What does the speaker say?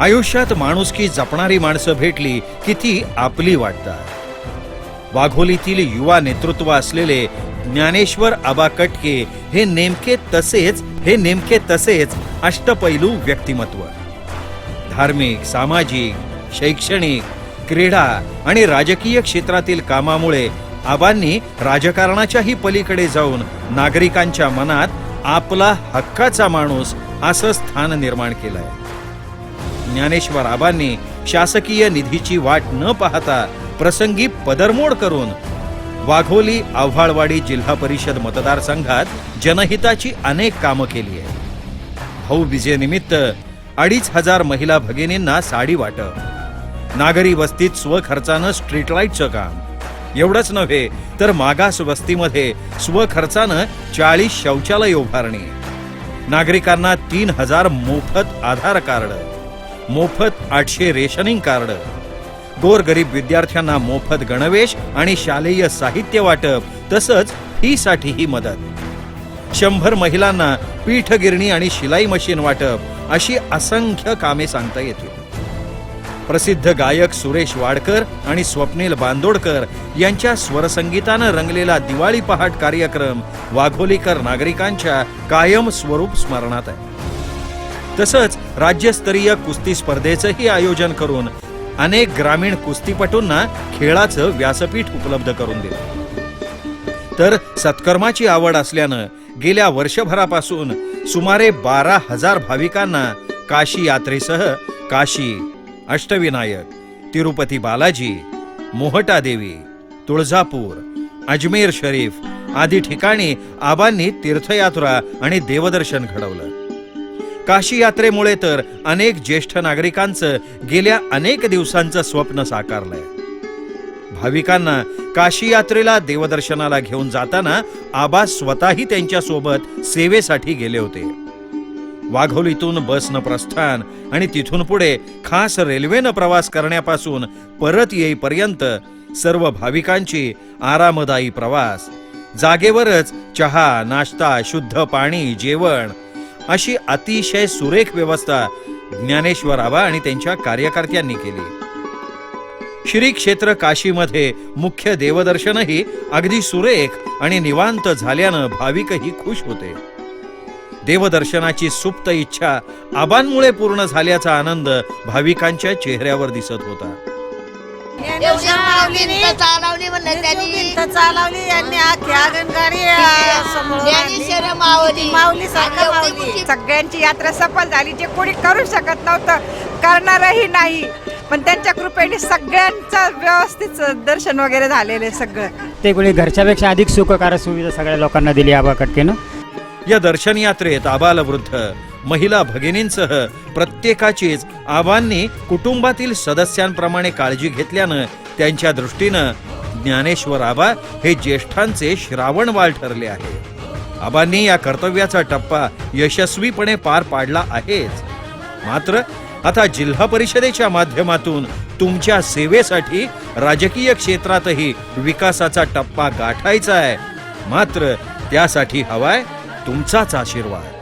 आयुष्यात माणुसकी जपणारी माणसं भेटली की ती आपली वाटतात. वाघोलीतील युवा नेतृत्व असलेले ज्ञानेश्वर आबा कटके हे नेमके तसेच हे नेमके तसेच अष्टपैलू व्यक्तिमत्व. धार्मिक सामाजिक शैक्षणिक क्रीडा आणि राजकीय क्षेत्रातील कामामुळे आबांनी राजकारणाच्याही पलीकडे जाऊन नागरिकांच्या मनात आपला हक्काचा माणूस असं स्थान निर्माण केलंय. ज्ञानेश्वर आबांनी शासकीय निधीची वाट न पाहता प्रसंगी पदरमोड करून वाघोली आव्हाळवाडी जिल्हा परिषद मतदारसंघात जनहिताची अनेक कामं केली आहेत. भाऊबीजेनिमित्त अडीच हजार महिला भगिनींना साडी वाटप. नागरी वस्तीत स्वखर्चानं स्ट्रीट लाईटचं काम. एवढंच नव्हे तर मागास वस्तीमध्ये स्वखर्चानं चाळीस शौचालय उभारणी. नागरिकांना तीन हजार मोफत आधार कार्ड. मोफत आठशे रेशनिंग कार्ड. गोरगरीब विद्यार्थ्यांना मोफत गणवेश आणि शालेय साहित्य वाटप तसंच फीसाठीही मदत. शंभर महिलांना पीठगिरणी आणि शिलाई मशीन वाटप अशी असंख्य कामे सांगता येतील. प्रसिद्ध गायक सुरेश वाडकर आणि स्वप्नील बांदोडकर यांच्या स्वरसंगीतानं रंगलेला दिवाळी पहाट कार्यक्रम वाघोलीकर नागरिकांच्या कायम स्वरूप स्मरणात आहे. तसंच राज्यस्तरीय कुस्ती स्पर्धेचंही आयोजन करून अनेक ग्रामीण कुस्तीपटूंना खेळाचं व्यासपीठ उपलब्ध करून दिलं. तर सत्कर्माची आवड असल्यानं गेल्या वर्षभरापासून सुमारे बारा हजार भाविकांना काशी यात्रेसह काशी अष्टविनायक तिरुपती बालाजी मोहटा देवी तुळजापूर अजमेर शरीफ आदी ठिकाणी आबांनी तीर्थयात्रा आणि देवदर्शन घडवलं. काशी यात्रेमुळे तर अनेक ज्येष्ठ नागरिकांचं गेल्या अनेक दिवसांचं स्वप्न साकारलंय. भाविकांना काशी यात्रेला देवदर्शनाला घेऊन जाताना आबा स्वतःही त्यांच्यासोबत सेवेसाठी गेले होते. वाघोलीतून बसनं प्रस्थान आणि तिथून पुढे खास रेल्वेनं प्रवास करण्यापासून परत येईपर्यंत सर्व भाविकांची आरामदायी प्रवास. जागेवरच चहा नाश्ता शुद्ध पाणी जेवण अशी अतिशय सुरेख व्यवस्था ज्ञानेश्वर आबा आणि त्यांच्या कार्यकर्त्यांनी केली. श्री क्षेत्र काशीमध्ये मुख्य देवदर्शनही अगदी सुरेख आणि निवांत झाल्यानं भाविकही खुश होते. देवदर्शनाची सुप्त इच्छा आबांमुळे पूर्ण झाल्याचा आनंद भाविकांच्या चेहऱ्यावर दिसत होता. चालवली म्हणलं त्यांनी. चालवली यांनी आखी आगनगाडी सारखं सगळ्यांची यात्रा सफल झाली. जे कोणी करू शकत नव्हतं करणारही नाही. पण त्यांच्या कृपेने सगळ्यांचं व्यवस्थित दर्शन वगैरे झालेलं आहे सगळं. ते कोणी घरच्यापेक्षा अधिक सुखकारक सुविधा सगळ्या लोकांना दिली आबा कटकेनं? या दर्शन यात्रेत आबालवृद्ध महिला भगिनींसह प्रत्येकाचीच आबांनी कुटुंबातील सदस्यांप्रमाणे काळजी घेतल्यानं त्यांच्या दृष्टीनं ज्ञानेश्वर आबा हे ज्येष्ठांचे श्रावणवाल ठरले आहे. आबांनी या कर्तव्याचा टप्पा यशस्वीपणे पार पाडला आहेच. मात्र आता जिल्हा परिषदेच्या माध्यमातून तुमच्या सेवेसाठी राजकीय क्षेत्रातही विकासाचा टप्पा गाठायचा आहे. मात्र त्यासाठी हवाय तुमचाच आशीर्वाद.